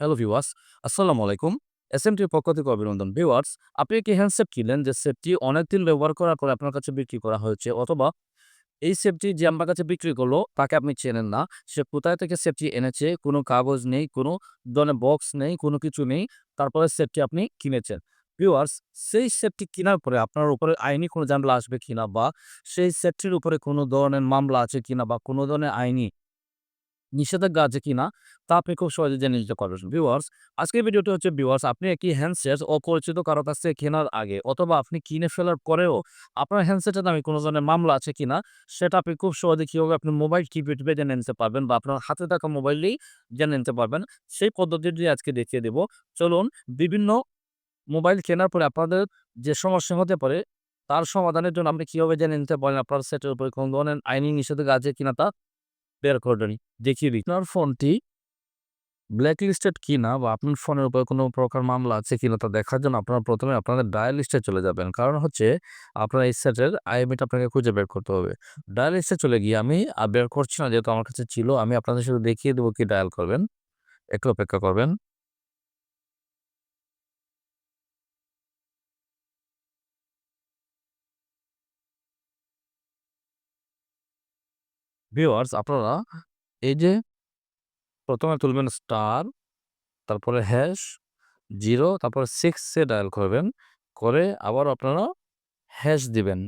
Hello viewers, আসসালামু আলাইকুম। S M এসএমটির পক্ষ থেকে অভিনন্দন। ভিওয়ার্স আপনি একটি হ্যান্ডসেট কিনলেন যে সেটটি অনেকদিন ব্যবহার করার পরে আপনার কাছে বিক্রি করা হয়েছে অথবা এই সেটটি যে আমার কাছে বিক্রি করল তাকে আপনি চেনেন না। সে কোথায় থেকে সেটটি এনেছে, কোনো কাগজ নেই, কোনো ধরনের বক্স নেই, কোনো কিছু নেই। তারপরে সেটটি আপনি কিনেছেন। ভিউয়ার্স, সেই সেটটি কেনার পরে আপনার উপরে আইনি কোনো ঝামেলা আসবে কিনা বা সেই সেটটির উপরে কোনো ধরনের মামলা আছে কিনা বা কোনো ধরনের আইনি নিষেধাজ্ঞা আছে কিনা তা আপনি খুব সহজে জেনে নিতে পারবেন। ভিউয়ার্স, আজকের ভিডিওটি হচ্ছে ভিউয়ার্স আপনি একটি হ্যান্ডসেট অপরিচিত কারও কাছ থেকে কেনার আগে অথবা আপনি কিনে ফেলার পরেও আপনার হ্যান্ডসেটের নামে কোনো ধরনের মামলা আছে কিনা সেটা আপনি খুব সহজে কীভাবে আপনি মোবাইল কিপ্যাড টিপে জেনে নিতে পারবেন বা আপনার হাতে থাকা মোবাইলেই জেনে নিতে পারবেন। সেই পদ্ধতিটি আজকে দেখিয়ে দেব। চলুন বিভিন্ন মোবাইল কেনার পরে আপনাদের যে সমস্যা হতে পারে তার সমাধানের জন্য আপনি কীভাবে জেনে নিতে পারেন আপনার সেটের উপরে কোন ধরনের আইনি নিষেধাজ্ঞা আছে কিনা তা বের করবেন। দেখিয়ে দিই। আপনার ফোনটি ব্ল্যাকলিস্টেড কিনা বা আপনার ফোনের উপরে কোনো প্রকার মামলা আছে কিনা তা দেখার জন্য আপনারা প্রথমে আপনাদের ডায়াল লিস্টে চলে যাবেন। কারণ হচ্ছে আপনার এই সেটের আইএমএটা আপনাকে খুঁজে বের করতে হবে। ডায়াল লিস্টে চলে গিয়ে আমি বের করছি না যেহেতু আমার কাছে ছিল, আমি আপনাদের সাথে দেখিয়ে দেবো কি ডায়াল করবেন। একটু অপেক্ষা করবেন। ভিউয়ার্স আপনারা এই যে প্রথমে তুলবেন স্টার তারপরে হ্যাশ জিরো তারপরে সিক্স ডায়াল করবেন। করে আবার আপনারা হ্যাশ দিবেন।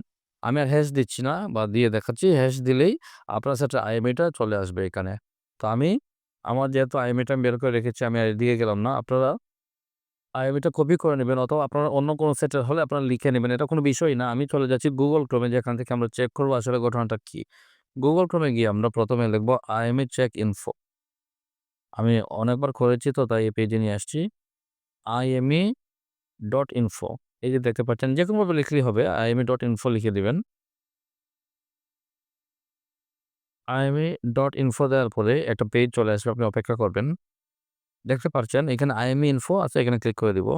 আমি আর হ্যাশ দিচ্ছি না বা দিয়ে দেখাচ্ছি হ্যাশ দিলেই আপনার সাথে আইএমইটা চলে আসবে এখানে। তো আমি, আমার যেহেতু আইএমইটা বের করে রেখেছি, আমি আর দিয়ে গেলাম না। আপনারা আইএমইটা কপি করে নেবেন অথবা আপনারা অন্য কোনো সেটের হলে আপনারা লিখে নেবেন। এটা কোনো বিষয় না। আমি চলে যাচ্ছি গুগল ক্রোমে যেখান থেকে আমরা চেক করব আসলে ঘটনাটা কি। গুগল ক্রোমে গিয়ে আমরা প্রথমে লিখব আইএমই চেক ইনফো আমি অনেকবার করেছি তো, তাই এই পেজে নিয়ে আসছি। আইএমই ডট ইনফো এই যে দেখতে পাচ্ছেন যে কোনোভাবে লিখলেই হবে আইএমই ডট ইনফো লিখে দিবেন। আইএমই ডট ইনফো দেওয়ার পরে একটা পেজ চলে আসবে, আপনি অপেক্ষা করবেন। দেখতে পাচ্ছেন, এখানে আইএমই ইনফো আছে, এখানে ক্লিক করে দিব।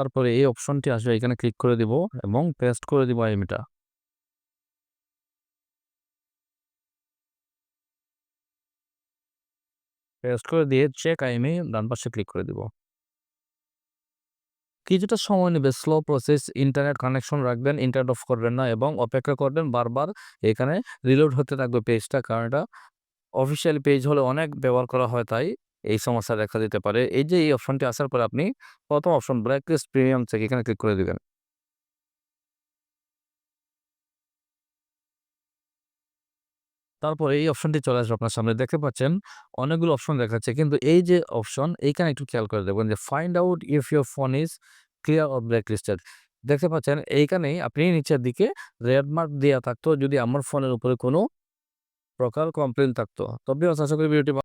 তারপরে এই অপশনটি আসবে, এখানে ক্লিক করে দিব এবং পেস্ট করে দিব আইএমইটা পেস্ট করে দিয়ে চেক আইএমই ডান পাশে ক্লিক করে দিব। কিছুটা সময় নেবে স্লো প্রসেস ইন্টারনেট কানেকশন রাখবেন ইন্টারনেট অফ করবেন না এবং অপেক্ষা করবেন বারবার এখানে রিলোড হতে থাকবে পেজটা কারণ এটা অফিসিয়াল পেজ হলে অনেক ব্যবহার করা হয় তাই। এই সমস্যা দেখা দিতে পারে। এই যে, এই অপশনটি আসার পর আপনি প্রথম অপশন ব্ল্যাকলিস্ট প্রিমিয়াম থেকে এখানে ক্লিক করে দিবেন। তারপর এই অপশনটি চলে আসবে আপনার সামনে। দেখতে পাচ্ছেন অনেকগুলো অপশন দেখাচ্ছে। কিন্তু এই যে অপশন এইখানে একটু খেয়াল করে দেখবেন যে find out if your phone is clear or blacklisted দেখতে পাচ্ছেন এইখানেই আপনি নিচের দিকে রেড মার্ক দেওয়া থাকতো। যদি আমার ফোনের উপরে কোনো প্রকার কমপ্লেন থাকতো। তবে আশা করি ভিডিওটি